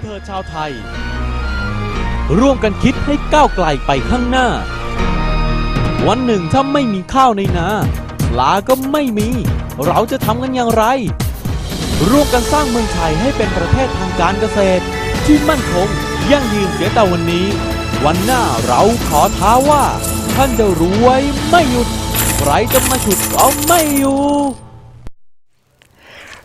เธอชาวไทย ร่วมกันคิดให้ก้าวไกลไปข้างหน้า วันหนึ่งถ้าไม่มีข้าวในนาปลาก็ไม่มี เราจะทำกันอย่างไร ร่วมกันสร้างเมืองไทยให้เป็นประเทศทางการเกษตร ที่มั่นคงยั่งยืนเสียแต่วันนี้ วันหน้าเราขอท้าว่า ท่านจะรวยไม่หยุด ใครจะมาฉุดเราไม่อยู่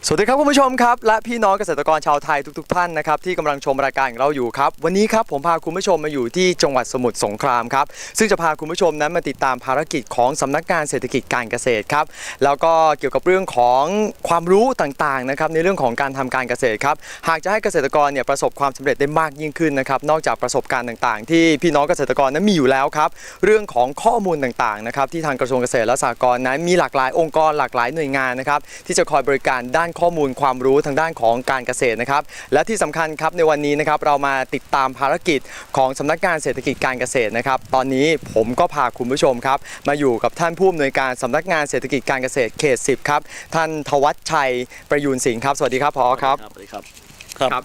สวัสดีครับคุณผู้ชมครับและพี่น้องเกษตรกรชาวไทยทุก ๆ ท่านนะครับที่กำลังชมรายการของเราอยู่ครับวันนี้ครับผมพาคุณผู้ชมมาอยู่ที่จังหวัดสมุทรสงครามครับซึ่งจะพาคุณผู้ชมนั้นมาติดตามภารกิจของสำนักงานเศรษฐกิจการเกษตรครับแล้วก็เกี่ยวกับเรื่องของความรู้ต่างๆนะครับในเรื่องของการทำการเกษตรครับหากจะให้เกษตรกรเนี่ยประสบความสำเร็จได้มากยิ่งขึ้นนะครับนอกจากประสบการณ์ต่างๆ ที่พี่น้องเกษตรกรนั้นมีอยู่แล้วครับเรื่องของข้อมูลต่างๆนะครับที่ทางกระทรวงเกษตรและสหกรณ์นั้นมีหลากหลายองค์กรหลากหลายหน่วยงานนะครับที่จะคอยบริการด้านข้อมูลความรู้ทางด้านของการเกษตรนะครับ และที่สำคัญครับในวันนี้นะครับเรามาติดตามภารกิจของสำนักงานเศรษฐกิจการเกษตรนะครับ ตอนนี้ผมก็พาคุณผู้ชมครับ มาอยู่กับท่านผู้อำนวยการสำนักงานเศรษฐกิจการเกษตรเขต 10 ครับ ท่านทวัชชัยประยูนสิงห์ครับ สวัสดีครับพอครับสวัสดีครับครับครับ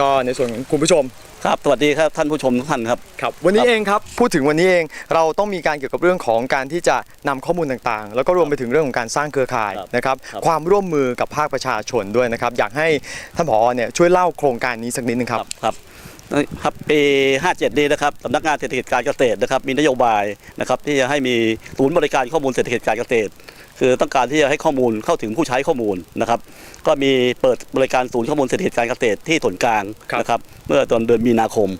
ก็ในส่วนของคุณผู้ชม ครับสวัสดีครับท่านผู้ชมทุกท่านครับ ครับวันนี้ครับเองครับพูดถึงวันนี้เองเราต้องมีการเกี่ยวกับเรื่องของการที่จะนำข้อมูลต่างๆ แล้วก็รวมไปถึงเรื่องของการสร้างเครือข่ายครับนะครับครับ ความร่วมมือกับภาคประชาชนด้วยนะครับ อยากให้ท่านผอเนี่ยช่วยเล่าโครงการนี้สักนิดนึงครับ ครับครับปี57นี้นะครับสำนักงานเศรษฐกิจการเกษตรนะครับมีนโยบายนะครับที่จะให้มีศูนย์บริการข้อมูลเศรษฐกิจการเกษตร คือต้องการที่จะให้ข้อมูลเข้าถึงผู้ใช้ข้อมูลนะครับ ก็มีเปิดบริการศูนย์ข้อมูลเศรษฐกิจการเกษตรที่ส่วนกลางครับนะครับ เมื่อตอนเดือนมีนาคม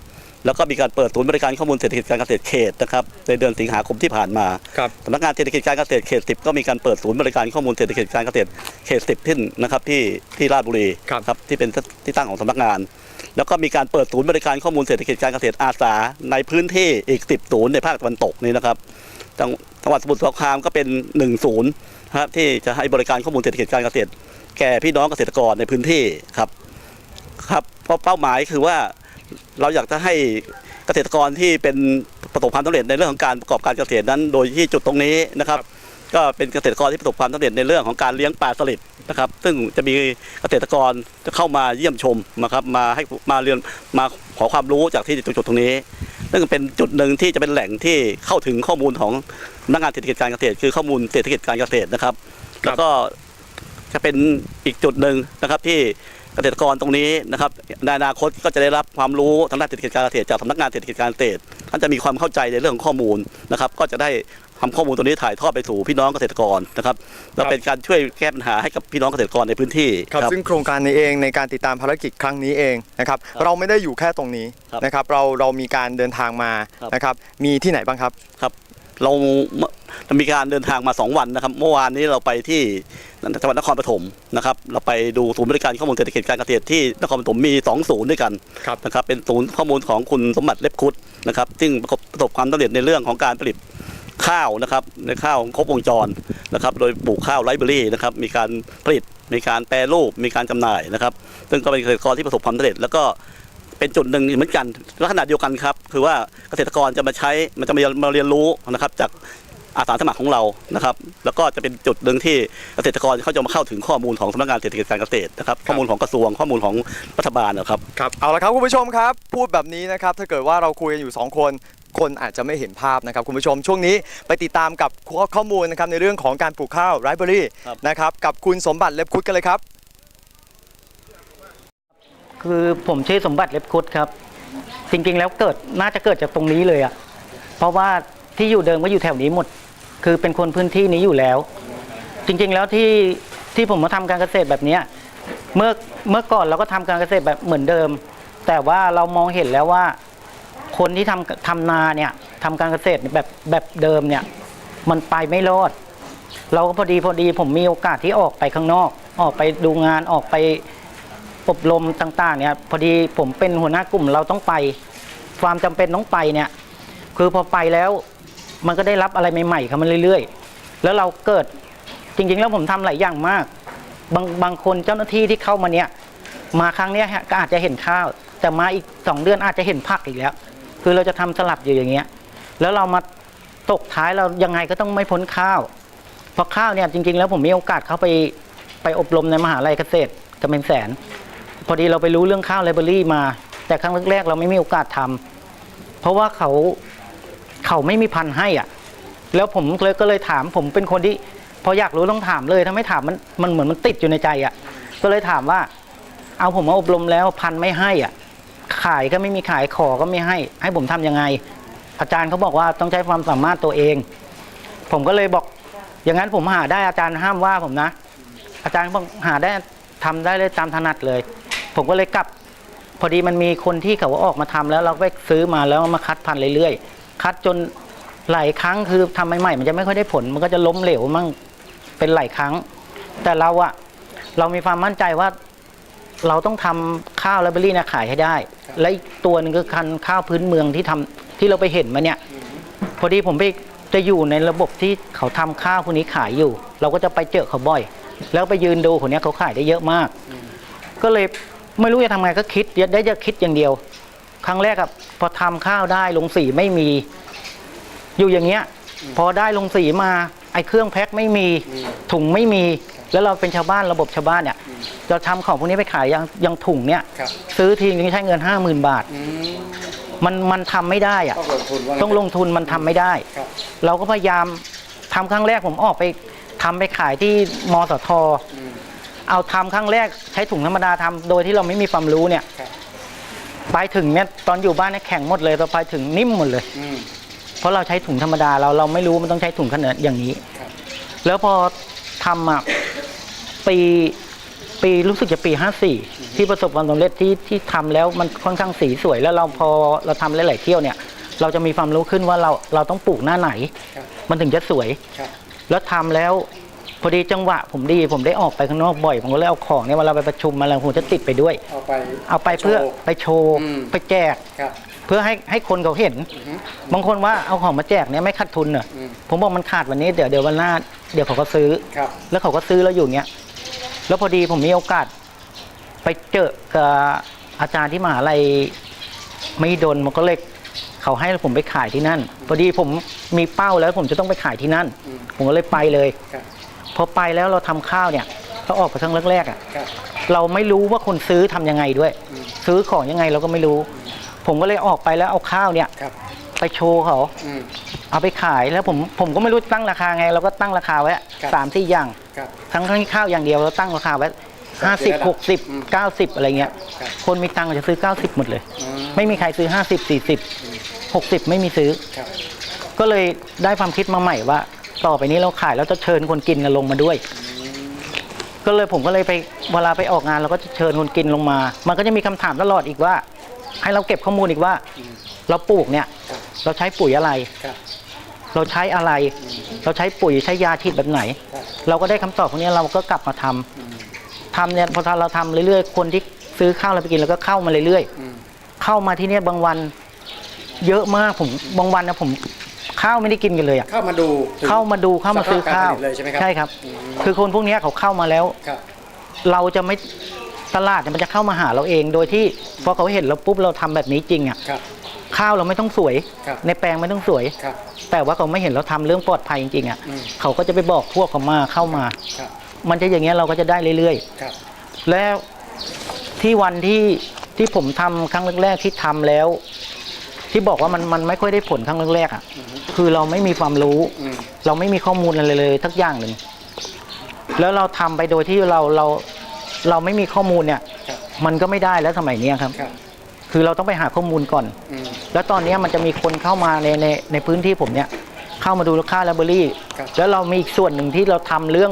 แล้วก็มีการเปิดศูนย์บริการข้อมูลเศรษฐกิจการเกษตรเขตนะครับในเดือนสิงหาคมที่ผ่านมาครับสำนักงานเศรษฐกิจการเกษตรเขต10ก็มีการเปิดศูนย์บริการข้อมูลเศรษฐกิจการเกษตรเขต10ที่นะครับที่ที่ราชบุรีครับที่เป็นที่ตั้งของสำนักงานแล้วก็มีการเปิดศูนย์บริการข้อมูลเศรษฐกิจการเกษตรอาสา ในพื้นที่อีก 10 ศูนย์ในภาคตะวันตกนี้นะครับจังจังหวัดสมุทรสงครามก็เป็น 1 ศูนย์นะ ครับที่จะให้บริการข้อมูลเศรษฐกิจการเกษตร แก่พี่น้องเกษตรกรในพื้นที่ครับครับเพราะเป้าหมายคือว่าเราอยากจะให้เกษตรกรที่เป็นประสบความสำเร็จในเรื่องของการประกอบการเกษตรนั้น โดยที่จุดตรงนี้นะครับ ก็เป็นเกษตรกรที่ประสบความสำเร็จในเรื่องของการเลี้ยงปลาสลิดนะครับ ซึ่งจะมีเกษตรกรจะเข้ามาเยี่ยมชมนะครับมาให้มาเรียนมาขอความรู้จากที่จุดตรงนี้ ซึ่งเป็นจุดหนึ่งที่จะเป็นแหล่งที่เข้าถึงข้อมูลของพนักงานเศรษฐกิจการเกษตร คือข้อมูลเศรษฐกิจการเกษตรนะครับครับ แล้วก็จะเป็นอีกจุดหนึ่งนะครับที่เกษตรกรตรงนี้นะครับในอนาคตก็จะได้รับความรู้ทางด้านเศรษฐกิจการเกษตรจากสำนักงานเศรษฐกิจการเกษตรท่านจะมีความเข้าใจในเรื่องของข้อมูลนะครับ ก็จะได้ ทำข้อมูลตัวนี้ถ่ายทอดไปสู่พี่น้องเกษตรกรนะครับและเป็นการช่วยแก้ปัญหาให้กับพี่น้องเกษตรกรในพื้นที่ครับซึ่งโครงการนี้เองในการติดตามภารกิจครั้งนี้เองนะครับครับเราไม่ได้อยู่แค่ตรงนี้ครับนะครับเราเรามีการเดินทางมาครับนะครับมีที่ไหนบ้างครับครับเรามีการเดินทางมา 2 วันนะครับ เมื่อวานนี้เราไปที่จังหวัดนครปฐมนะครับ เราไปดูศูนย์บริการข้อมูลเศรษฐกิจการเกษตรที่นครปฐมมี 2 ศูนย์ด้วยกันครับนะครับ เป็นศูนย์ข้อมูลของคุณสมบัติเล็บคุดนะครับ ซึ่งประสบประสบความสำเร็จในเรื่องของการผลิต ข้าวนะครับในข้าวครบวงจรนะครับ โดยปลูกข้าวไรเบอรี่นะครับมีการผลิตมีการแปรรูปมีการจำหน่ายนะครับ ซึ่งก็เป็นเกษตรกรที่ประสบความสำเร็จ แล้วก็เป็นจุดหนึ่งเหมือนกันลักษณะเดียวกันครับคือว่าเกษตรกรจะมาใช้มันจะมามาเรียนรู้นะครับจากอาสาสมัครของเรานะครับ แล้วก็จะเป็นจุดหนึ่งที่เกษตรกรเขาจะมาเข้าถึงข้อมูลของสำนักงานเศรษฐกิจการเกษตรนะครับ ข้อมูลของกระทรวงข้อมูลของรัฐบาลนะครับ ครับ เอาละครับคุณผู้ชมครับ พูดแบบนี้นะครับ ถ้าเกิดว่าเราคุยกันอยู่ 2 คน คนอาจจะไม่เห็นภาพนะครับคุณผู้ชมช่วงนี้ไปติดตามกับข้อข้อมูลนะครับในเรื่องของการปลูกข้าวไรเบอรี่ครับนะครับกับคุณสมบัติเล็บคุดกันเลยครับ คือผมชื่อสมบัติเล็บคุดครับ จริงๆแล้วเกิดน่าจะเกิดจากตรงนี้เลยอะเพราะว่าที่อยู่เดิมก็อยู่แถวนี้หมด คือเป็นคนพื้นที่นี้อยู่แล้ว จริงๆแล้วที่ที่ผมมาทำการเกษตรแบบเนี้ยเมื่อเมื่อก่อนเราก็ทำการเกษตรแบบเหมือนเดิม แต่ว่าเรามองเห็นแล้วว่า คนที่ทำทำนาเนี่ยทำการเกษตรแบบแบบเดิมเนี่ย มันไปไม่รอด เราก็พอดีพอดีผมมีโอกาสที่ออกไปข้างนอก ออกไปดูงานออกไปอบรมต่าง ๆ เนี่ย พอดีผมเป็นหัวหน้ากลุ่มเราต้องไป ความจำเป็นต้องไปเนี่ย คือพอไปแล้วมันก็ได้รับอะไรใหม่ๆเข้ามาเรื่อย ๆ แล้วเราเกิดจริง ๆ แล้วผมทำหลายอย่างมาก บางบางคนเจ้าหน้าที่ที่เข้ามาเนี่ย มาครั้งเนี้ยฮะก็อาจจะเห็นข้าว แต่มาอีกสองเดือนอาจจะเห็นผักอีกแล้ว คือเราจะทำสลับอยู่อย่างเงี้ย แล้วเรามาตกท้ายเรายังไงก็ต้องไม่พ้นข้าว เพราะข้าวเนี่ยจริง ๆ แล้วผมมีโอกาสเข้าไปไปอบรมในมหาลัยเกษตรกำแพงแสน พอดีเราไปรู้เรื่องข้าวไลบรารีมา แต่ครั้งแรกๆเราไม่มีโอกาสทำเพราะว่าเขาเขาไม่มีพันธุ์ให้อะ แล้วผมเลยก็เลยถามผมเป็นคนที่พออยากรู้ต้องถามเลยถ้าไม่ถามมันมันเหมือนมันติดอยู่ในใจอะ ก็เลยถามว่า เอาผมมาอบรมแล้วพันธุ์ไม่ให้อะ ขายก็ไม่มีขายขอก็ไม่ให้ให้ผมทำยังไง อาจารย์เขาบอกว่าต้องใช้ความสามารถตัวเอง ผมก็เลยบอก อย่างนั้นผมหาได้อาจารย์ห้ามว่าผมนะ อาจารย์บอกหาได้ทำได้เลยตามถนัดเลย ผมก็เลยกลับ พอดีมันมีคนที่เขาออกมาทำแล้วเราไปซื้อมาแล้วมาคัดพันเรื่อยๆคัดจนหลายครั้งคือทำใหม่ๆมันจะไม่ค่อยได้ผล มันก็จะล้มเหลวมั่งเป็นหลายครั้ง แต่เราอะเรามีความมั่นใจว่า เราต้องทำข้าวไลบรารีนะขายให้ได้ และอีกตัวหนึ่งคือคันข้าวพื้นเมืองที่ทำที่เราไปเห็นมาเนี่ยพอดีผมไปจะอยู่ในระบบที่เขาทำข้าวพวกนี้ขายอยู่ เราก็จะไปเจอเขาบ่อย แล้วไปยืนดูคนนี้ยเขาขายได้เยอะมาก ก็เลยไม่รู้จะทำไงก็คิดได้จะคิดอย่างเดียว ครั้งแรกอะพอทำข้าวได้ลงสีไม่มี อยู่อย่างเงี้ย พอได้ลงสีมา ไอ้เครื่องแพ็คไม่มีถุงไม่มี แล้วเราเป็นชาวบ้านระบบชาวบ้านเนี่ยเราทำของพวกนี้ไปขายยังยังถุงเนี่ยครับซื้อทีนึงใช้เงินห้าหมื่นบาทอืมมันมันทำไม่ได้อะต้องลงทุนว่าต้องลงทุนมันทำไม่ได้ครับเราก็พยายามทำครั้งแรกผมออกไปทำไปขายที่มสทอืมเอาทำครั้งแรกใช้ถุงธรรมดาทำโดยที่เราไม่มีความรู้เนี่ยครับไปถึงเนี่ยตอนอยู่บ้านเนี่ยแข็งหมดเลยตอนไปถึงนิ่มหมดเลยอืมเพ ราะเราใช้ถุงธรรมดาเราเราไม่รู้มันต้องใช้ถุงขนาดอย่างนี้ครับแล้วพอทำอะปีปีรู้สึกจะปี54ที่ประสบความสำเร็จที่ที่ทำแล้วมันค่อนข้างสีสวย แล้วเราพอเราทำหลายๆเที่ยวเนี่ย เราจะมีความรู้ขึ้นว่าเราเราต้องปลูกหน้าไหนครับมันถึงจะสวยครับแล้วทำแล้วพ อดีจังหวะผมดีผมได้ออกไปข้างนอกบ่อยผมก็เลยเอาของเนี่ยเวลาไปประชุมมาแล้วผมจะติดไปด้วย เอาไป เอาไปเพื่อไปโชว์ อืม ไปแจก ครับ เพื่อให้ให้คนเขาเห็นอือฮึบางคนว่าเอาของมาแจกเนี่ยไม่ขาดทุนเหรออืมผมบอกมันขาดวันนี้เดี๋ยวเดี๋ยววันหน้าเดี๋ยวเขาก็ซื้อ ครับ แล้วเขาก็ซื้อแล้วอยู่เงี้ย แล้วพอดีผมมีโอกาส ไปเจอกับอาจารย์ที่มหาลัยไม่ดนมันก็เลยเขาให้ผมไปขายที่นั่น พอดีผมมีเป้าแล้วผมจะต้องไปขายที่นั่น อืม ผมก็เลยไปเลย ครับ พอไปแล้วเราทำข้าวเนี่ยเราออกไปครั้งแรกๆอะครับเราไม่รู้ว่าคนซื้อทำยังไงด้วยอืมซื้อของยังไงเราก็ไม่รู้ ผมก็เลยออกไปแล้วเอาข้าวเนี่ยครับไปโชว์เขาอืมเอาไปขายแล้วผมผมก็ไม่รู้ตั้งราคาไง เราก็ตั้งราคาไว้ครับสามสี่อย่างครับทั้งทั้งที่ข้าวอย่างเดียวเราตั้งราคาไว้สาห้ามสี่สิบระดับหกสิบอืมเก้าสิบอะไรเงี้ยครับคนมีตังค์จะซื้อเก้าสิบหมดเลยอืมไม่มีใครซื้อห้าสิบสี่สิบหกสิบไม่มีซื้อครับก็เลยได้ความคิดมาใหม่ว่า ต่อไปนี้เราขายแล้วจะเชิญคนกินน่ะลงมาด้วย ก็เลยผมก็เลยไปเวลาไปออกงานเราก็จะเชิญคนกินลงมา มันก็จะมีคำถามตลอดอีกว่า ให้เราเก็บข้อมูลอีกว่า เราปลูกเนี่ย เราใช้ปุ๋ยอะไร เราใช้อะไร เราใช้ปุ๋ยใช้ยาฉีดแบบไหน เราก็ได้คำตอบพวกนี้เราก็กลับมาทำอืมทำเนี่ยพอเราทำเรื่อยๆ คนที่ซื้อข้าวเราไปกินเราก็เข้ามาเรื่อยๆเข้ามาที่เนี่ยบางวัน เยอะมากผมบางวันนะผม ข้าวไม่ได้กินกันเลยอะเข้ามาดูถึงเข้ามาดูเข้ามาซื้อข้าวสภาพการผลิตเลยใช่ไหมครับครับ อืม คือคนพวกเนี้ยเขาเข้ามาแล้ว ครับ เราจะไม่ตลาดเนี่ยมันจะเข้ามาหาเราเอง โดยที่พอเขาเห็นเราปุ๊บเราทำแบบนี้จริงอะครับ ข้าวเราไม่ต้องสวย ครับ ในแปลงไม่ต้องสวย ครับ แต่ว่าเขาไม่เห็นเราทำเรื่องปลอดภัยจริงๆอะอืม เขาก็จะไปบอกพวกเขามาเข้ามา ครับ มันจะอย่างเงี้ยเราก็จะได้เรื่อยครับ ๆ แล้วที่วันที่ที่ผมทำครั้งแรกๆที่ทำแล้ว ที่บอกว่ามันมันไม่ค่อยได้ผลครั้งแรกๆอะอืมคือเราไม่มีความรู้อืมเราไม่มีข้อมูลอะไรเลยทักอย่างหนึ่งแล้วเราทำไปโดยที่เราเราเราไม่มีข้อมูลเนี่ยครับมันก็ไม่ได้แล้วสมัยเนี้ยครับครับ คือเราต้องไปหาข้อมูลก่อนอืมแล้วตอนเนี้ยมันจะมีคนเข้ามาในในในพื้นที่ผมเนี่ย เข้ามาดูราคาแลบรารีครับแล้วเรามีอีกส่วนหนึ่งที่เราทำเรื่อง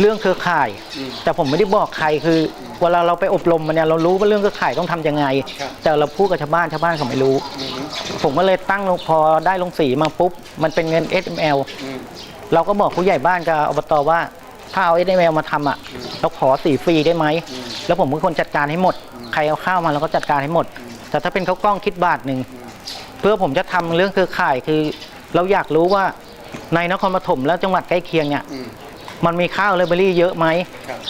เรื่องเครือข่ายอืมแต่ผมไม่ได้บอกใครคือเวลาเราไปอบรมมาเนี่ยเรารู้ว่าเรื่องเครือข่ายต้องทำยังไงครับแต่เราพูดกับชาวบ้านชาวบ้านเขาไม่รู้อืมผมก็เลยตั้งลงพอได้ลงสีมาปุ๊บ มันเป็นเงิน SML อืมเราก็บอกผู้ใหญ่บ้านกับอบตว่าถ้าเอา SML มาทำอะเราขอสีฟรีได้ไหมอืมแล้วผมเป็นคนจัดการให้หมด ใครเอาข้าวมาเราก็จัดการให้หมด แต่ถ้าเป็นข้าวกล้องคิดบาทหนึ่งเพื่อผมจะทำเรื่องเครือข่ายคือ เราอยากรู้ว่าในนครปฐมและจังหวัดใกล้เคียงเนี่ยอื มมันมีข้าวไลบรารีเยอะไหม ครับ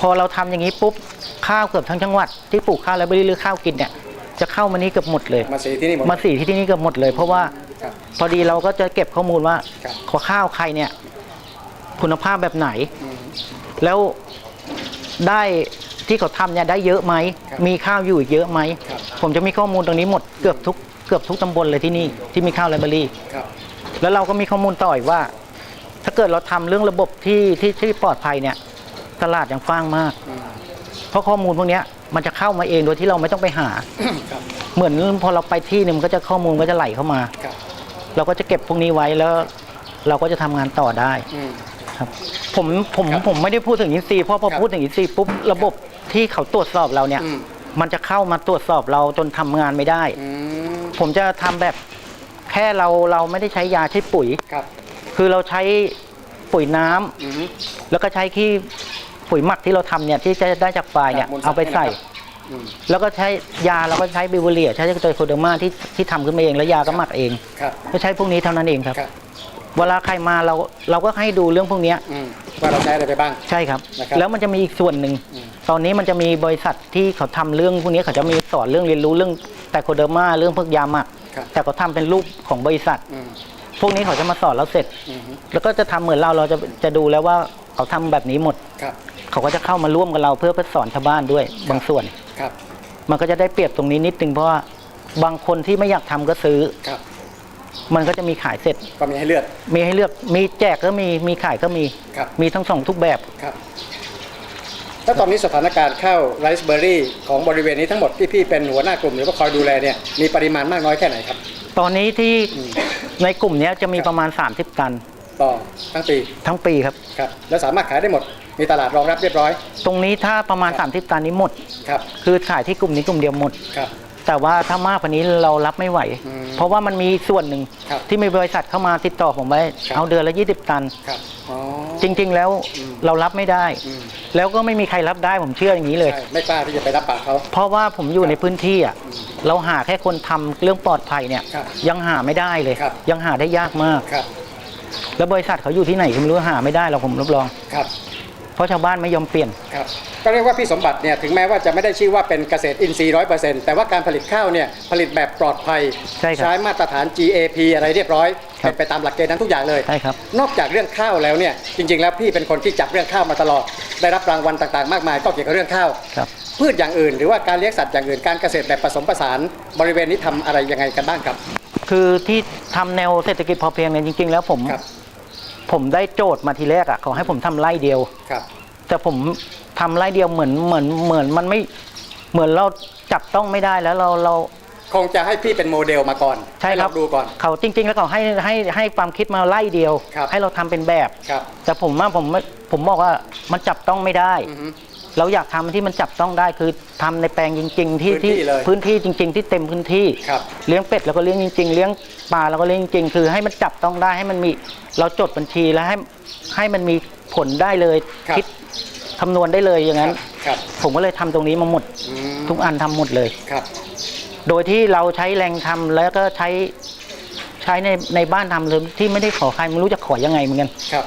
พอเราทำอย่างนี้ปุ๊บข้าวเกือบทั้งจังหวัดที่ปลูกข้าวไลบรารีหรือข้าวกินเนี่ยจะเข้ามานี่เกือบหมดเลย มาสีที่นี่หมด มาสีที่ที่นี่เกือบหมดเลย เพราะว่าครับ พอดีเราก็จะเก็บข้อมูลว่าครับ ขอข้าวใครเนี่ย คุณภาพแบบไหน อืม แล้วได้ที่เขาทำเนี่ยได้เยอะไหม ครับมีข้าวอยู่อีกเยอะไหม ครับ ผมจะมีข้อมูลตรงนี้หมดเกือบทุกเกือบทุกตำบลเลยที่นี่ที่มีข้าวไรเบอรี่ครับ แล้วเราก็มีข้อมูลต่ออีกว่าถ้า เกิดเราทำเรื่องระบบที่ที่ที่ปลอดภัยเนี่ยตลาดยังกว้างมากอืมเพราะข้อมูลพวกเนี้ยมันจะเข้ามาเองโดยที่เราไม่ต้องไปหาครับเหมือนพอเราไปที่หนึงมันก็จะข้อมูลก็จะไหลเข้ามาครับเราก็จะเก็บพวกนี้ไว้แล้ว เราก็จะทำงานต่อได้อืมครับผมผมครับผมไม่ได้พูดถึงอินทรีย์เพราะพอครับพูดถึงอินทรีย์ปุ๊บระบบที่เขาตรวจสอบเราเนี่ยอืมมันจะเข้ามาตรวจสอบเราจนทำงานไม่ได้อืมผมจะทำแบบแค่เราเราไม่ได้ใช้ยาใช้ปุ๋ยครับคือเราใช้ ปุ๋ยน้ำอืมแล้วก็ใช้ขี้ปุ๋ยหมักที่เราทำเนี่ยที่จะได้จากฝ่ายเนี่ยจากมูลสัตว์เอาไปใส่ เนี่ยนะครับ อืมแล้วก็ใช้ยาเราก็ใช้บิวเลียใช้ตัวโคเดอร์มาที่ที่ทำขึ้นมาเองแล้วยาก็หมักเองครับก็ใช้พวกนี้เท่านั้นเองครับ ครับเวลาใครมาเราเราก็ให้ดูเรื่องพวกเนี้ยอืมว่าเราใช้อะไรไปบ้าง ใช่ครับ นะครับ แล้วมันจะมีอีกส่วนหนึ่ง อืม ตอนนี้มันจะมีบริษัทที่เขาทำเรื่องพวกนี้เขาจะมีสอนเรื่องเรียนรู้เรื่องไตโคเดอร์มาเรื่องพวกยาหมัก ครับ แต่เขาทำเป็นรูปของบริษัท อืม พวกนี้เขาจะมาสอนเราเสร็จ อืมแล้วก็จะทำเหมือนเราเราจะจะดูแล้วว่าเขาทำแบบนี้หมด ครับเขาก็จะเข้ามาร่วมกับเราเพื่อไปสอนชาวบ้านด้วยบางส่วน ครับมันก็จะได้เปรียบตรงนี้นิดนึงเพราะว่าบางคนที่ไม่อยากทำก็ซื้อ ครับมันก็จะมีขายเสร็จ ก็มีให้เลือกมีให้เลือกมีแจกก็มีมีขายก็มี ครับมีทั้งสองทุกแบบ ครับแล้วตอนนี้สถานการณ์ข้าวไรซ์เบอร์รี่ของบริเวณนี้ทั้งหมดที่พี่เป็นหัวหน้ากลุ่มหรือว่าคอยดูแลเนี่ยมีปริมาณมากน้อยแค่ไหนครับ ตอนนี้ที่อืมในกลุ่มเนี้ยจะมีครับประมาณ 30 ตันต่อทั้งปีทั้งปีครับ ครับ แล้วสามารถขายได้หมด มีตลาดรองรับเรียบร้อย ตรงนี้ถ้าประมาณครับ30 ตันนี้หมด ครับ คือขายที่กลุ่มนี้กลุ่มเดียวหมด ครับ แต่ว่าถ้ามากกว่านี้เรารับไม่ไหว อืมเพราะว่ามันมีส่วนหนึ่งครับที่มีบริษัทเข้ามาติดต่อผมไว้ ครับ เอาเดือนละ 20 ตัน ครับ อ๋อ จริง ๆ แล้วอืม เรารับไม่ได้ อืม แล้วก็ไม่มีใครรับได้ผมเชื่ออย่างนี้เลยใช่ไม่กล้าที่จะไปรับปากเขาเพราะว่าผมอยู่ในพื้นที่อะเราหาแค่คนทำเรื่องปลอดภัยเนี่ยครับยังหาไม่ได้เลยครับยังหาได้ยากมากครับแล้วบริษัทเขาอยู่ที่ไหนก็ไม่รู้หาไม่ได้หรอกผมรับรองครับ เพราะชาวบ้านไม่ยอมเปลี่ยนครับก็เรียกว่าพี่สมบัติเนี่ยถึงแม้ว่าจะไม่ได้ชื่อว่าเป็นเกษตรอินทรีย์ร้อยเปอร์เซ็นต์แต่ว่าการผลิตข้าวเนี่ยผลิตแบบปลอดภัยใช่ครับมาตรฐาน GAP อะไรเรียบร้อยครับเป็นไปตามหลักเกณฑ์นั้นทุกอย่างเลยใช่ครับนอกจากเรื่องข้าวแล้วเนี่ยจริง ๆ แล้วพี่เป็นคนที่จับเรื่องข้าวมาตลอด ได้รับรางวัลต่างๆ มากมายก็เกี่ยวกับเรื่องข้าวครับพืชอย่างอื่น หรือว่าการเลี้ยงสัตว์อย่างอื่นการเกษตรแบบผสมผสานบริเวณนี้ทำอะไรยังไงกันบ้างครับ คือที่ทำแนวเศรษฐกิจพอเพียงเนี่ยจริง ๆ แล้วผมครับ ผมได้โจทย์มาทีแรกอะขอให้ผมทำไร่เดียวครับ แต่ผมทำไร่เดียวเหมือนเหมือนเหมือนมันไม่เหมือนเราจับต้องไม่ได้แล้วเราเราคงจะให้พี่เป็นโมเดลมาก่อนใช่ครับห้เาดูก่อน เขาจริง ๆ แล้วเขาให้ให้ให้ความคิดมาไล่เดียวครับให้เราทำเป็นแบบครับแต่ผมว่าผมไม่ผมบอกว่ามันจับต้องไม่ได้อือฮึ เราอยากทำที่มันจับต้องได้คือทำในแปลงจริง ๆ ที่พื้นที่เลยพื้นที่จริง ๆ ที่เต็มพื้นที่ครับเลี้ยงเป็ดแล้วก็เลี้ยงจริง ๆ เลี้ยงปลาแล้วก็เลี้ยงจริงๆคือให้มันจับต้องได้ให้มันมีเราจดบัญชีแล้วให้ให้มันมีผลได้เลยครับคิดคำนวณได้เลยอย่างนั้นครับผมก็เลยทำตรงนี้มาหมดอืมทุกอันทำหมดเลยครับ โดยที่เราใช้แรงทำแล้วก็ใช้ใช้ในในบ้านทำเลยที่ไม่ได้ขอใครไม่รู้จะขอยังไงเหมือนกันครับ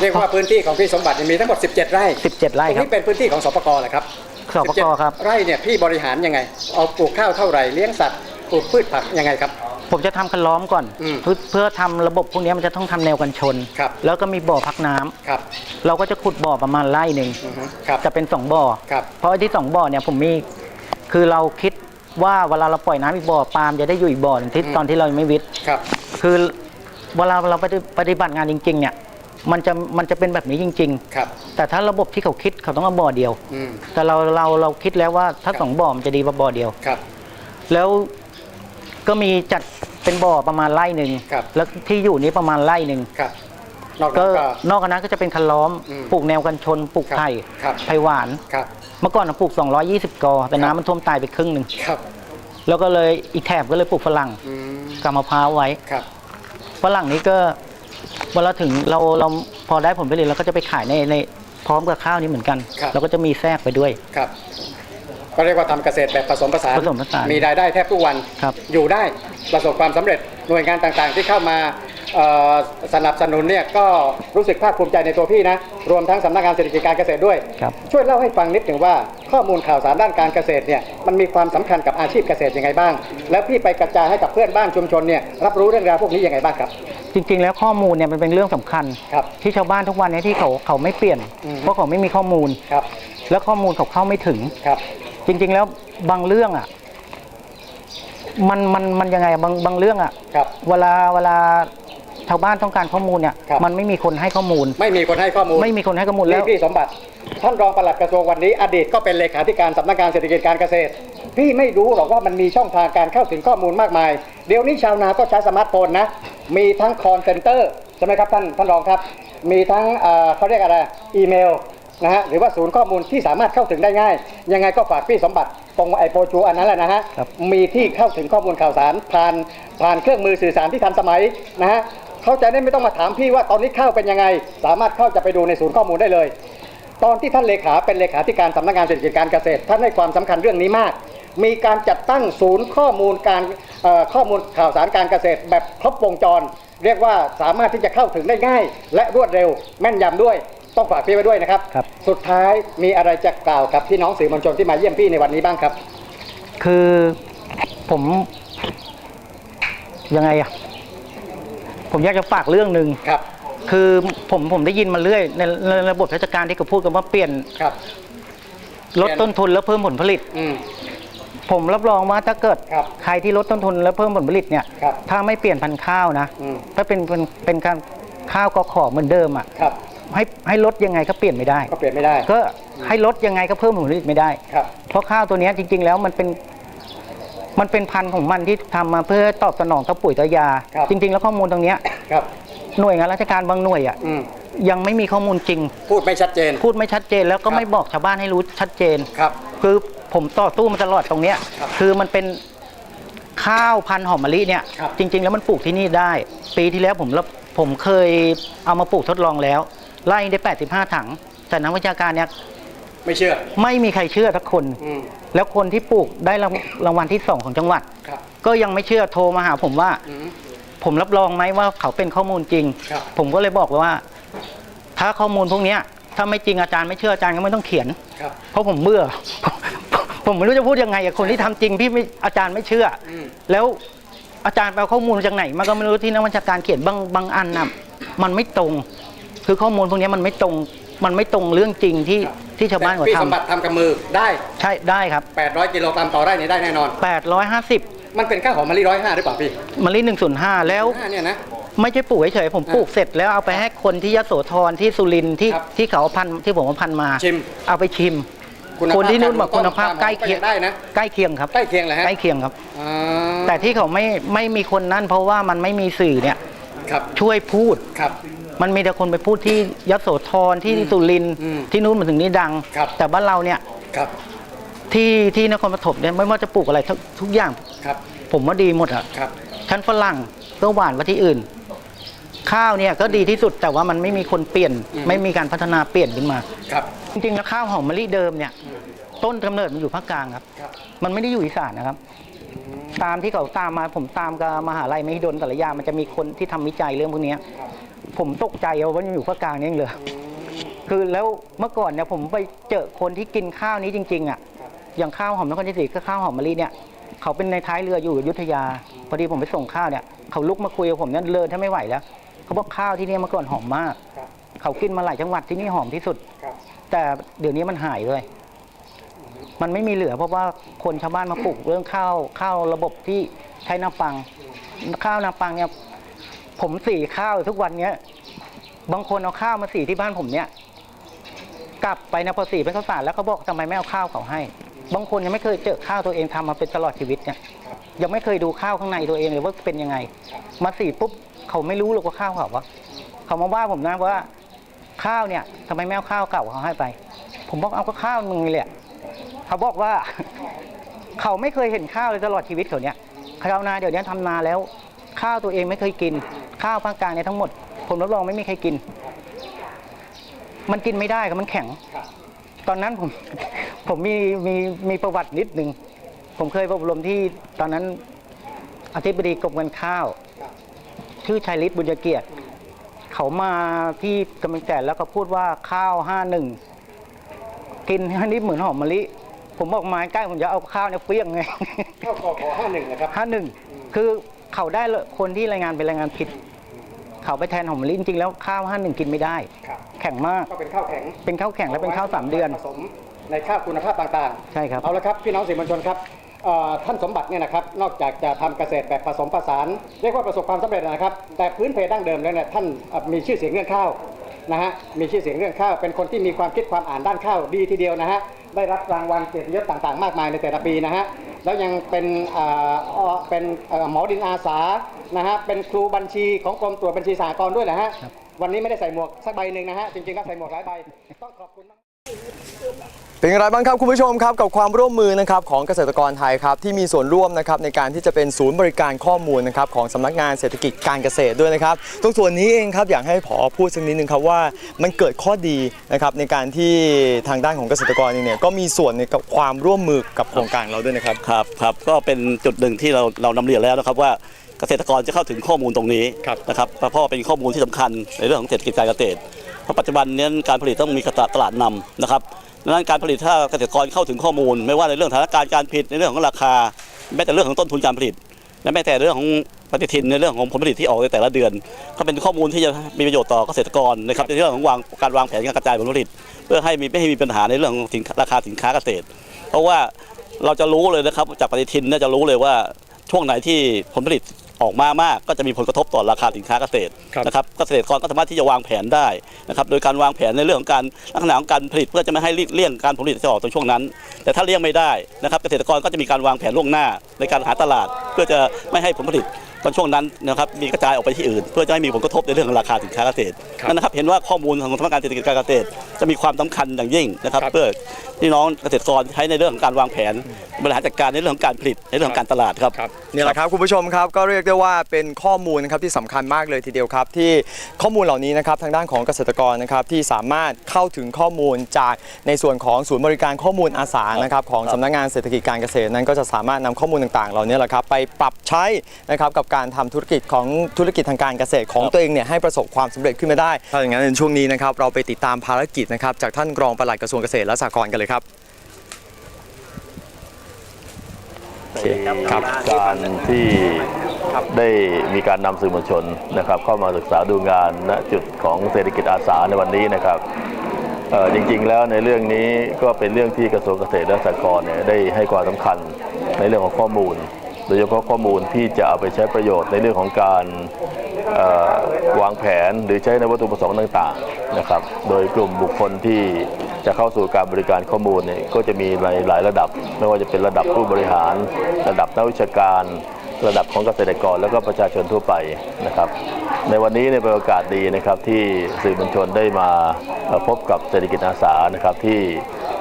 เรียกว่าพื้นที่ของพี่สมบัติมีทั้งหมด 17 ไร่17 ไร่ตรงครับ นี้เป็นพื้นที่ของสปกเหรอครับสปก17ครับ ไร่เนี่ยพี่บริหารยังไง เอาปลูกข้าวเท่าไหร่เลี้ยงสัตว์ปลูกพืชผักยังไงครับ ผมจะทำคันล้อมก่อน อืมเพื่อเพื่อทำระบบพวกนี้มันจะต้องทำแนวกันชน ครับ แล้วก็มีบ่อพักน้ำครับเราก็จะขุดบ่อประมาณไร่หนึ่งอือฮึครับ จะเป็นสองบ่อ ครับ เพราะไอ้ที่สองบ่อเนี่ยผมมีคือเราคิดว่าเวลาเราปล่อยน้ำอีกบ่อปาล์มจะได้อยู่อีกบ่อหนึ่งที่อืม ตอนที่เรายังไม่วิทย์ ครับ คือเวลาเราปฏิปฏิบัติงานจริง ๆ เนี่ย มันจะมันจะเป็นแบบนี้จริง ครับ ๆ แต่ถ้าระบบที่เขาคิดเขาต้องเอาบ่อเดียว อืม แต่เราเราเราคิดแล้วว่าถ้าครับ สองบ่อมันจะดีกว่าบ่อเดียว ครับ แล้วก็มีจัดเป็นบ่อประมาณไร่หนึ่งครับ แล้วที่อยู่นี้ประมาณไร่หนึ่งครับ นอกก็นั้นก็ นอกจากนั้นก็จะเป็นคันล้อมอืมปลูกแนวกันชนปลูกครับไผ่ครับ ไผ่หวาน ครับ เมื่อก่อนเราปลูก 220 กอ แต่ครับน้ำมันท่วมตายไปครึ่งหนึ่งครับแล้วก็เลยอีกแถบก็เลยปลูกฝรั่งอืมกับมะพร้าวไว้ ครับ ฝรั่งนี้ก็ เวลาถึงเราเราพอได้ผลผลิตเราก็จะไปขายในในพร้อมกับข้าวนี้เหมือนกัน ครับ เราก็จะมีแทรกไปด้วย ครับก็เรียกว่าทำเกษตรแบบผสมผสานผสมผสานมีรายได้แทบทุกวัน ครับ อยู่ได้ประสบความสำเร็จหน่วยงานต่างๆ ที่เข้ามาเอ่อสนับสนุนเนี่ยก็รู้สึกภาคภูมิใจในตัวพี่นะ รวมทั้งสำนักงานเศรษฐกิจการเกษตรด้วย ครับ ช่วยเล่าให้ฟังนิดหนึ่งว่าข้อมูลข่าวสารด้านการเกษตรเนี่ยมันมีความสำคัญกับอาชีพเกษตรยังไงบ้าง แล้วพี่ไปกระจายให้กับเพื่อนบ้านชุมชนเนี่ยรับรู้เรื่องราวพวกนี้ยังไงบ้างครับ จริง ๆ แล้วข้อมูลเนี่ยมันเป็นเรื่องสำคัญ ครับ ที่ชาวบ้านทุกวันนี้ที่เขาเขาไม่เปลี่ยน อืม เพราะเขาไม่มีข้อมูล ครับ แล้วข้อมูลเขาเข้าไม่ถึง ครับ จริง ๆ แล้วบางเรื่องอะมันมันมันยังไงอะบางบางเรื่องอะ ครับ เวลาเวลา ชาวบ้านต้องการข้อมูลเนี่ยครับ มันไม่มีคนให้ข้อมูล ไม่มีคนให้ข้อมูลไม่มีคนให้ข้อมูลแล้ว นี่พี่สมบัติ ท่านรองปลัดกระทรวงวันนี้ อดีตก็เป็นเลขาธิการสำนักงานเศรษฐกิจการเกษตร พี่ไม่รู้หรอกว่ามันมีช่องทางการเข้าถึงข้อมูลมากมาย เดี๋ยวนี้ชาวนาก็ใช้สมาร์ทโฟนนะ มีทั้งคอนเซนเตอร์ใช่ไหมครับท่านท่านรองครับ มีทั้งเอ่อเขาเรียกอะไรอีเมลนะฮะหรือว่าศูนย์ข้อมูลที่สามารถเข้าถึงได้ง่าย ยังไงก็ฝากพี่สมบัติตรงไอโปรชูอันนั้นแหละนะฮะ ครับ มีที่เข้าถึงข้อมูลข่าวสารผ่านผ่านเครื่องมือสื่อสารที่ทันสมัยนะฮะ เขาจะได้ไม่ต้องมาถามพี่ว่าตอนนี้ข้าวเป็นยังไง สามารถเข้าจะไปดูในศูนย์ข้อมูลได้เลย ตอนที่ท่านเลขาเป็นเลขาธิการสำนักงานเศรษฐกิจการเกษตร ท่านให้ความสำคัญเรื่องนี้มาก มีการจัดตั้งศูนย์ข้อมูลการเอ่อข้อมูลข่าวสารการเกษตร แบบครบวงจร เรียกว่าสามารถที่จะเข้าถึงได้ง่าย และรวดเร็วแม่นยำด้วยต้องฝากพี่ไว้ด้วยนะครับครับสุดท้ายมีอะไรจะกล่าวกับพี่น้องสื่อมวลชนที่มาเยี่ยมพี่ในวันนี้บ้างครับ คือผมยังไงอะ ผมอยากจะฝากเรื่องหนึ่งครับ คือผมผมได้ยินมาเรื่อยในในระบบราชการที่เขาพูดกันว่าเปลี่ยนครับ ลดต้นทุนแล้วเพิ่มผลผลิต อืม ผมรับรองว่าถ้าเกิดครับใครที่ลดต้นทุนแล้วเพิ่มผลผลิตเนี่ย ครับถ้าไม่เปลี่ยนพันธุ์ข้าวนะ อืม ถ้าเป็นเป็นเป็นการข้าวกอขอเหมือนเดิมอะ ครับ ให้ให้ลดยังไงก็เปลี่ยนไม่ได้ ก็เปลี่ยนไม่ได้ ก็ให้ลดยังไงก็เพิ่มผลผลิตไม่ได้ ครับ เพราะข้าวตัวเนี้ยจริง ๆ แล้วมันเป็น มันเป็นพันธุ์ของมันที่ทำมาเพื่อตอบสนองต่อปุ๋ยต่อยา ครับ จริง ๆ แล้วข้อมูลตรงเนี้ยครับ หน่วยงานราชการบางหน่วยอะอืมยังไม่มีข้อมูลจริง พูดไม่ชัดเจน พูดไม่ชัดเจนแล้วก็ครับ ไม่บอกชาวบ้านให้รู้ชัดเจน ครับ คือผมต่อสู้มาตลอดตรงเนี้ยครับคือมันเป็นข้าวพันธุ์หอมมะลิเนี่ย ครับจริง ๆ แล้วมันปลูกที่นี่ได้ ปีที่แล้วผมรับผมเคยเอามาปลูกทดลองแล้วไล่ได้ 85 ถัง แต่นักวิชาการเนี่ย ไม่เชื่อ ไม่มีใครเชื่อทักคน อืม แล้วคนที่ปลูกได้รางรางวัลที่สองของจังหวัด ครับ ก็ยังไม่เชื่อโทรมาหาผมว่า อืม ผมรับรองไหมว่าเขาเป็นข้อมูลจริง ครับ ผมก็เลยบอกว่า ถ้าข้อมูลพวกเนี้ย ถ้าไม่จริงอาจารย์ไม่เชื่ออาจารย์ก็ไม่ต้องเขียน ครับ เพราะผมเบื่อ ผมไม่รู้จะพูดยังไงอะคนที่ทำจริงพี่ไม่อาจารย์ไม่เชื่ออม แล้วอาจารย์ไปเอาข้อมูลมาจากไหนมันก็ไม่รู้ที่นักวิชาการเขียนบางบางอันน่ะมันไม่ตรง คือข้อมูลพวกนี้มันไม่ตรง มันไม่ตรงเรื่องจริงที่ที่ชาวบ้านเขาแต่พี่ทสมบัติทำกับมือได้ำใช่ได้ครับ 800กิโลกรัมต่อไร่นี่ได้แน่นอน 850มันเป็นข้าวหอมมะลิร้อยห้าหรือเปล่าพี่มะลิ105 แล้ว ห้าเนี่ยนะ ไม่ใช่ปลูกเฉยๆผมปลูกเสร็จแล้วเอาไปให้คนที่ยโสธรที่สุรินทร์ที่ครับที่เขาเอาพันธุ์ที่ผมเอาพันธุ์มา ชิม เอาไปชิม ณภาพคนที่นู่นบอกกรคุณภาพต้นใกล้เคียงก็ได้นะ ใกล้เคียงครับใกล้เคียงเลยฮะใกล้เคียงครับ อ่าแต่ที่เขาไม่ไม่มีคนนั่นเพราะว่ามันไม่มีสื่อเนี่ยครับช่วยพูดครับ มันมีแต่คนไปพูดที่ยโสธรที่อืมสุรินทร์อืมที่นู้นมาถึงนี่ดัง ครับ แต่บ้านเราเนี่ยครับที่ที่นครปฐมเนี่ยไม่ว่าจะปลูกอะไรทุกทุกอย่าง ครับผมว่าดีหมดอะครับ ชั้นฝรั่งก็หวานกว่าที่อื่น ข้าวเนี่ยก็ดีที่สุดแต่ว่ามันไม่มีคนเปลี่ยนไม่มีการพัฒนาเปลี่ยนขึ้นมา ครับ จริงๆแล้วข้าวหอมมะลิเดิมเนี่ย ต้นกำเนิดมันอยู่ภาคกลางครับ ครับ มันไม่ได้อยู่อีสานนะครับ ตามที่เขาตามมาผมตามกับมหาลัยมหิดลแต่ละอย่างมันจะมีคนที่ทำวิจัยเรื่องพวกเนี้ย ผมตกใจว่ามันอยู่ภาคกลางนี่เองเลยคือแล้วเมื่อก่อนเนี่ยผมไปเจอคนที่กินข้าวนี้จริง ๆ อะ อย่างข้าวหอมนครชัยศรีก็ข้าวหอมมะลิเนี่ย เขาเป็นในท้ายเรืออยู่อยุธยา พอดีผมไปส่งข้าวเนี่ยเขาลุกมาคุยกับผมเนี่ยเลินถ้าไม่ไหวแล้วเขาบอกข้าวที่เนี่ยเมื่อก่อนหอมมากครับเขากินมาหลายจังหวัดที่นี่หอมที่สุดครับแต่เดี๋ยวนี้มันหายเลย มันไม่มีเหลือเพราะว่าคนชาวบ้านมาปลูกเรื่องข้าวข้าวระบบที่ใช้น้ำปัง ข้าวน้ำปังเนี่ย ผมสีข้าวทุกวันเนี้ย บางคนเอาข้าวมาสีที่บ้านผมเนี่ย กลับไปนะพอสีเป็นข้าวสารแล้วเขาบอกทำไมไม่เอาข้าวเขาให้ บางคนยังไม่เคยเจอข้าวตัวเองทำมาเป็นตลอดชีวิตเนี่ยยังไม่เคยดูข้าวข้างในตัวเองเลยว่าเป็นยังไง มาสีปุ๊บเขาไม่รู้หรอกว่าข้าวเขาวะเขามาว่าผมนะว่าข้าวเนี่ยทำไมไม่เอาข้าวเก่าเขาให้ไป ผมบอกเอาก็ข้าวมึงนี่แหละเขาบอกว่า เขาไม่เคยเห็นข้าวเลยตลอดชีวิตเขาเนี่ยชาวนาเดี๋ยวนี้ทำนาแล้ว ข้าวตัวเองไม่เคยกิน ข้าวภาคกลางเนี่ยทั้งหมด ผมรับรองไม่มีใครกิน มันกินไม่ได้ครับมันแข็ง ตอนนั้นผมผมมีมีมีประวัตินิดหนึ่งผมเคยไปอบรมที่ตอนนั้นอธิบดีกรมการข้าว ชื่อชัยฤทธิ์บุญเกียรติเขามาที่กำแพงแสนแล้วก็พูดว่าข้าวห้าหนึ่งกินให้นิดเหมือนหอมมะลิ ผมบอกไม้ใกล้ผมจะเอาข้าวเนี่ยเปี้ยงไงข้าวกอขอห้าหนึ่งนะครับห้าหนึ่งคือ เขาได้เลยคนที่รายงานเป็นรายงานผิด เขาไปแทนหอมมะลิจริงๆแล้วข้าวห้าหนึ่งกินไม่ได้ ครับแข็งมาก ก็เป็นข้าวแข็งเป็นข้าวแข็งและเป็นข้าวสามเดือน ผสมในข้าวคุณภาพต่างๆ ใช่ครับ เอาละครับพี่น้องสื่อมวลชนครับเอ่อท่านสมบัติเนี่ยนะครับนอกจากจะทำเกษตรแบบผสมผสานเรียกว่าประสบความสำเร็จนะครับ แต่พื้นเพดั้งเดิมแล้วเนี่ยท่านเอ่อมีชื่อเสียงเรื่องข้าวนะฮะมีชื่อเสียงเรื่องข้าว เป็นคนที่มีความคิดความอ่านด้านข้าวดีทีเดียวนะฮะได้รับรางวัลเกียรติยศต่างๆ มากมายในแต่ละปีนะฮะ แล้วยังเป็นเอ่อเอ่อเป็นเอ่อหมอดินอาสานะฮะเป็นครูบัญชีของกรมตรวจบัญชีสหกรณ์ด้วยนะฮะวันนี้ไม่ได้ใส่หมวกสักใบหนึ่งนะฮะจริงๆแล้วใส่หมวกหลายใบต้องขอบคุณมาก เป็นอย่างไรบ้างครับคุณผู้ชมครับกับความร่วมมือนะครับของเกษตรกรไทยครับที่มีส่วนร่วมนะครับในการที่จะเป็นศูนย์บริการข้อมูลนะครับของสำนักงานเศรษฐกิจการเกษตรด้วยนะครับตรงส่วนนี้เองครับอยากให้ผอพูดสักนิดนึงครับว่ามันเกิดข้อดีนะครับในการที่ทางด้านของเกษตรกรเองเนี่ยก็มีส่วนในกับความร่วมมือกับโครงการเราด้วยนะครับครับครับก็เป็นจุดหนึ่งที่เราเรานำเรียนแล้วนะครับว่าเกษตรกรจะเข้าถึงข้อมูลตรงนี้ครับนะครับเพราะว่าเป็นข้อมูลที่สำคัญในเรื่องของเศรษฐกิจการเกษตรเพราะปัจจุบันเนี้การผลิตต้องมีตลาดตลาดนำนะครับ ดังนั้นการผลิตถ้าเกษตรกรเข้าถึงข้อมูล ไม่ว่าในเรื่องสถานการณ์การผลิตในเรื่องของราคา แม้แต่เรื่องของต้นทุนการผลิต และแม้แต่เรื่องของปฏิทินในเรื่องของผลผลิตที่ออกในแต่ละเดือน ก็เป็นข้อมูลที่จะมีประโยชน์ต่อเกษตรกรนะครับในเรื่องของวางการวางแผนการกระจายผลผลิต เพื่อให้มีไม่ให้มีปัญหาในเรื่องของสินราคาสินค้าเกษตร เพราะว่าเราจะรู้เลยนะครับจากปฏิทินเนี่ยจะรู้เลยว่าช่วงไหนที่ผลผลิต ออกมามากก็จะมีผลกระทบต่อราคาสินค้าเกษตรครับนะครับเกษตรกรก็สามารถที่จะวางแผนได้นะครับโดยการวางแผนในเรื่องของการลักษณะของการผลิตเพื่อจะไม่ให้เลี่ยงการผลผลิตจะออกตรงช่วงนั้น แต่ถ้าเลี่ยงไม่ได้นะครับเกษตรกรก็จะมีการวางแผนล่วงหน้าในการหาตลาด เพื่อจะไม่ให้ผลผลิต ตอนช่วงนั้นนะครับมีกระจายออกไปที่อื่น เพื่อจะไม่มีผลกระทบในเรื่องของราคาสินค้าเกษตรครับนั่นนะครับเห็นว่าข้อมูลของสำนักงานเศรษฐกิจการเกษตร จะมีความสำคัญอย่างยิ่งนะครับครับ เพื่อพี่น้องเกษตรกรใช้ในเรื่องของการวางแผนบริหารจัดการในเรื่องของการผลิตในเรื่องของการตลาดครับนี่แหละครับคุณผู้ชมครับก็เรียกได้ว่าเป็นข้อมูลนะครับที่สำคัญมากเลยทีเดียวครับ ที่ข้อมูลเหล่านี้นะครับทางด้านของเกษตรกรนะครับที่สามารถเข้าถึงข้อมูลจากในส่วนของศูนย์บริการข้อมูลอาสานะครับของสำนักงานเศรษฐกิจการเกษตรนั้นก็จะสามารถนำข้อมูลต่างๆ เหล่านี้แหละครับไปปรับใช้นะครับกับการทำธุรกิจของธุรกิจทางการเกษตรของตัวเองเนี่ยให้ประสบความสำเร็จขึ้นมาได้ ถ้าอย่างนั้นในช่วงนี้นะครับเราไปติดตามภารกิจนะครับจากท่านรองปลัดกระทรวงเกษตรและสหกรณ์กันเลยครับครับการที่ได้มีการนำสื่อมวลชนนะครับ เข้ามาศึกษาดูงานณจุดของเศรษฐกิจอาสาในวันนี้นะครับเอ่อจริงๆแล้วในเรื่องนี้ก็เป็นเรื่องที่กระทรวงเกษตรและสหกรณ์เนี่ยได้ให้ความสำคัญในเรื่องของข้อมูล โดยเฉพาะข้อมูลที่จะเอาไปใช้ประโยชน์ในเรื่องของการวางแผนหรือใช้ในวัตถุประสงค์ต่างๆนะครับ โดยกลุ่มบุคคลที่จะเข้าสู่การบริการข้อมูลเนี่ยก็จะมีหลายหลายระดับ ไม่ว่าจะเป็นระดับผู้บริหาร ระดับนักวิชาการ ระดับของเกษตรกร แล้วก็ประชาชนทั่วไปนะครับ ในวันนี้เนี่ยเป็นโอกาสดีนะครับที่สื่อมวลชนได้มาพบกับเศรษฐกิจอาสานะครับที่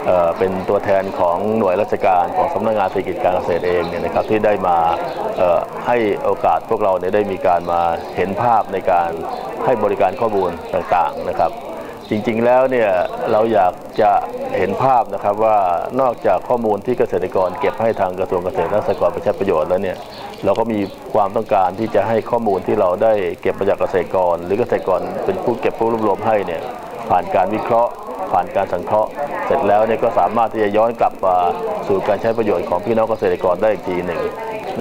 เเป็นตัวแทนของหน่วยราชการของสำนักงานเศรษฐกิจการเกษตรเองเนี่ยนะครับที่ได้มาให้โอกาสพวกเราเนี่ยได้มีการมาเห็นภาพในการให้บริการข้อมูลต่างๆนะครับ จริงๆแล้วเนี่ยเราอยากจะเห็นภาพนะครับว่านอกจากข้อมูลที่เกษตรกร เก็บให้ทางกระทรวงเกษตรและสหกรณ์ไปใช้ประโยชน์แล้วเนี่ยเราก็มีความต้องการที่จะให้ข้อมูลที่เราได้เก็บมาจากเกษตรกร หรือเกษตรกรเป็นผู้เก็บผู้รวบรวมให้เนี่ยผ่านการวิเคราะห์ ผ่านการสังเคราะห์ เสร็จแล้วเนี่ยก็สามารถที่จะย้อนกลับมาสู่การใช้ประโยชน์ของพี่น้องเกษตรกรได้อีกทีหนึ่ง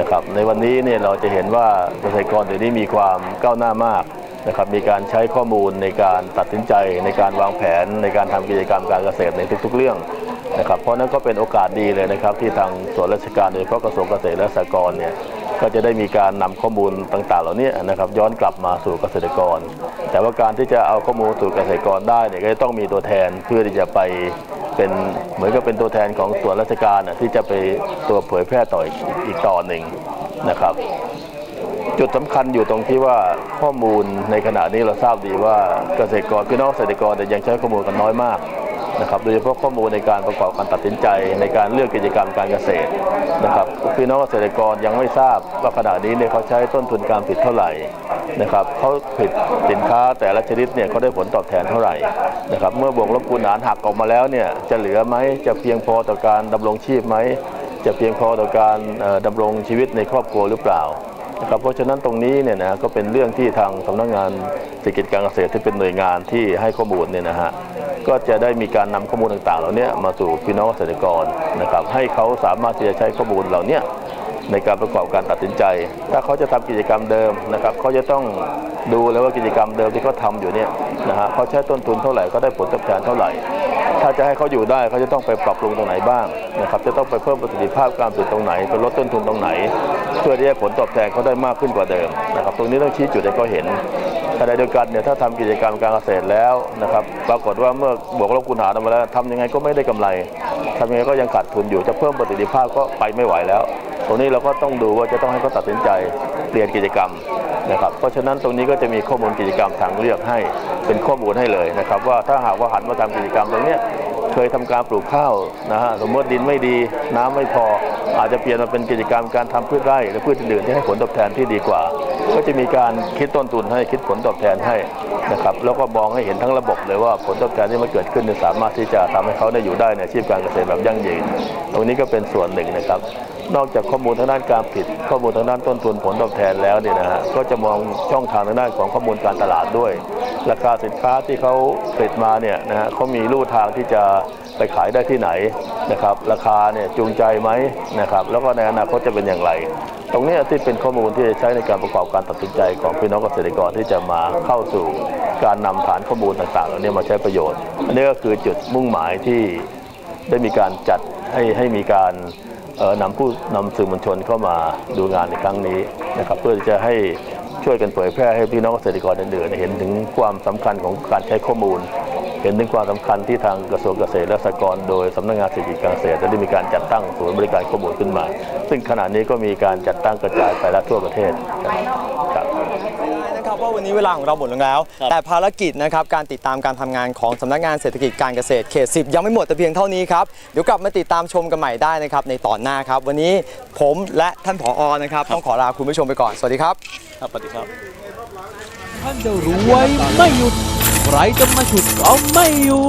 นะครับในวันนี้เนี่ยเราจะเห็นว่าเกษตรกรเดี๋ยวนี้มีความก้าวหน้ามากนะครับมีการใช้ข้อมูลในการตัดสินใจ ในการวางแผน ในการทำกิจกรรมการเกษตรในทุก ๆ เรื่องนะครับเพราะนั้นก็เป็นโอกาสดีเลยนะครับที่ทางส่วนราชการโดยเฉพาะกระทรวงเกษตรและสหกรณ์เนี่ย ก็จะได้มีการนำข้อมูลต่างๆ เหล่านี้นะครับย้อนกลับมาสู่เกษตรกร แต่ว่าการที่จะเอาข้อมูลสู่เกษตรกรได้เนี่ยก็จะต้องมีตัวแทนเพื่อที่จะไปเป็นเหมือนกับเป็นตัวแทนของส่วนราชการที่จะไปตัวเผยแพร่ต่ออีกต่อหนึ่งนะครับ จุดสำคัญอยู่ตรงที่ว่าข้อมูลในขณะนี้เราทราบดีว่าเกษตรกรพี่น้องเกษตรกรเนี่ยังใช้ข้อมูลกันน้อยมาก นะครับโดยเฉพาะข้อมูลในการประกอบการตัดสินใจในการเลือกกิจกรรมการเกษตรนะครับพี่น้องเกษตรกรยังไม่ทราบว่าขณะนี้เนี่ยเขาใช้ต้นทุนการผลิตเท่าไหร่นะครับเขาผลิตสินค้าแต่ละชนิดเนี่ยเขาได้ผลตอบแทนเท่าไหร่นะครับเมื่อบวกลบคูณหารหักออกมาแล้วเนี่ยจะเหลือไหมจะเพียงพอต่อการดำรงชีพไหมจะเพียงพอต่อการเอ่อดำรงชีวิตในครอบครัวหรือเปล่า นะครับเพราะฉะนั้นตรงนี้เนี่ยนะก็เป็นเรื่องที่ทางสำนักงานเศรษฐกิจการเกษตรที่เป็นหน่วยงานที่ให้ข้อมูลเนี่ยนะฮะก็จะได้มีการนำข้อมูลต่างๆ เหล่านี้มาสู่พี่น้องเกษตรกรนะครับให้เขาสามารถที่จะใช้ข้อมูลเหล่านี้ ในการประกอบการตัดสินใจ ถ้าเขาจะทำกิจกรรมเดิมนะครับเขาจะต้องดูเลยว่ากิจกรรมเดิมที่เขาทำอยู่เนี่ยนะฮะเขาใช้ต้นทุนเท่าไหร่ก็ได้ผลตอบแทนเท่าไหร่ ถ้าจะให้เขาอยู่ได้เขาจะต้องไปปรับปรุงตรงไหนบ้างนะครับจะต้องไปเพิ่มประสิทธิภาพการผลิตตรงไหนไปลดต้นทุนตรงไหน เพื่อที่จะผลตอบแทนเขาได้มากขึ้นกว่าเดิมนะครับตรงนี้ต้องชี้จุดให้เขาเห็น ขณะเดียวกันเนี่ยถ้าทำกิจกรรมการเกษตรแล้วนะครับปรากฏว่าเมื่อบวกลบคูณหารออกมาแล้วทำยังไงก็ไม่ได้กำไรทำยังไงก็ยังขาดทุนอยู่จะเพิ่มประสิทธิภาพก็ไปไม่ไหวแล้ว ตรงนี้เราก็ต้องดูว่าจะต้องให้เขาตัดสินใจเปลี่ยนกิจกรรมนะครับเพราะฉะนั้นตรงนี้ก็จะมีข้อมูลกิจกรรมทางเลือกให้เป็นข้อมูลให้เลยนะครับว่าถ้าหากว่าหันมาทำกิจกรรมตรงนี้ เคยทำการปลูกข้าวนะฮะสมมติดินไม่ดีน้ำไม่พอ อาจจะเปลี่ยนมาเป็นกิจกรรมการทำพืชไร่หรือพืชอื่นๆที่ให้ผลตอบแทนที่ดีกว่า ก็จะมีการคิดต้นทุนให้คิดผลตอบแทนให้นะครับแล้วก็มองให้เห็นทั้งระบบเลยว่าผลตอบแทนที่มันเกิดขึ้นสามารถที่จะทำให้เขาได้อยู่ได้ในอาชีพการเกษตรแบบยั่งยืนตรงนี้ก็เป็นส่วนหนึ่งนะครับ นอกจากข้อมูลทางด้านการผลิตข้อมูลทางด้านต้นทุนผลตอบแทนแล้วเนี่ยนะฮะก็จะมองช่องทางทางด้านของข้อมูลการตลาดด้วย ราคาสินค้าที่เขาผลิตมาเนี่ยนะฮะเขามีลู่ทางที่จะไปขายได้ที่ไหนนะครับราคาเนี่ยจูงใจไหมนะครับแล้วก็ในอนาคตจะเป็นอย่างไร ตรงนี้ที่เป็นข้อมูลที่จะใช้ในการประกอบการตัดสินใจของพี่น้องเกษตรกรที่จะมาเข้าสู่การนำฐานข้อมูลต่างๆเหล่านี้มาใช้ประโยชน์ อันนี้ก็คือจุดมุ่งหมายที่ ได้มีการจัดให้ให้มีการนำผู้นำสื่อมวลชนเข้ามาดูงานในครั้งนี้นะครับเพื่อจะให้ช่วยกันเผยแพร่ให้พี่น้องเกษตรกรอื่นๆเห็นถึงความสำคัญของการใช้ข้อมูล เห็นถึงความสำคัญที่ทางกระทรวงเกษตรและสหกรณ์โดยสำนักงานเศรษฐกิจการเกษตรได้มีการจัดตั้งศูนย์บริการข้อมูลขึ้นมา ซึ่งขณะนี้ก็มีการจัดตั้งกระจายไปแล้วทั่วประเทศ ครับนะครับว่าวันนี้เวลาของเราหมดลงแล้วครับแต่ภารกิจนะครับการติดตามการทำงานของสำนักงานเศรษฐกิจการเกษตรเขต10ยังไม่หมดแต่เพียงเท่านี้ครับเดี๋ยวกลับมาติดตามชมกันใหม่ได้นะครับในตอนหน้าครับ วันนี้ผมและท่านผอนะครับต้องขอลาคุณผู้ชมไปก่อนสวัสดีครับครับสวัสดีครับท่านจะรวยไม่หยุดใครจะมาฉุดก็ไม่อยู่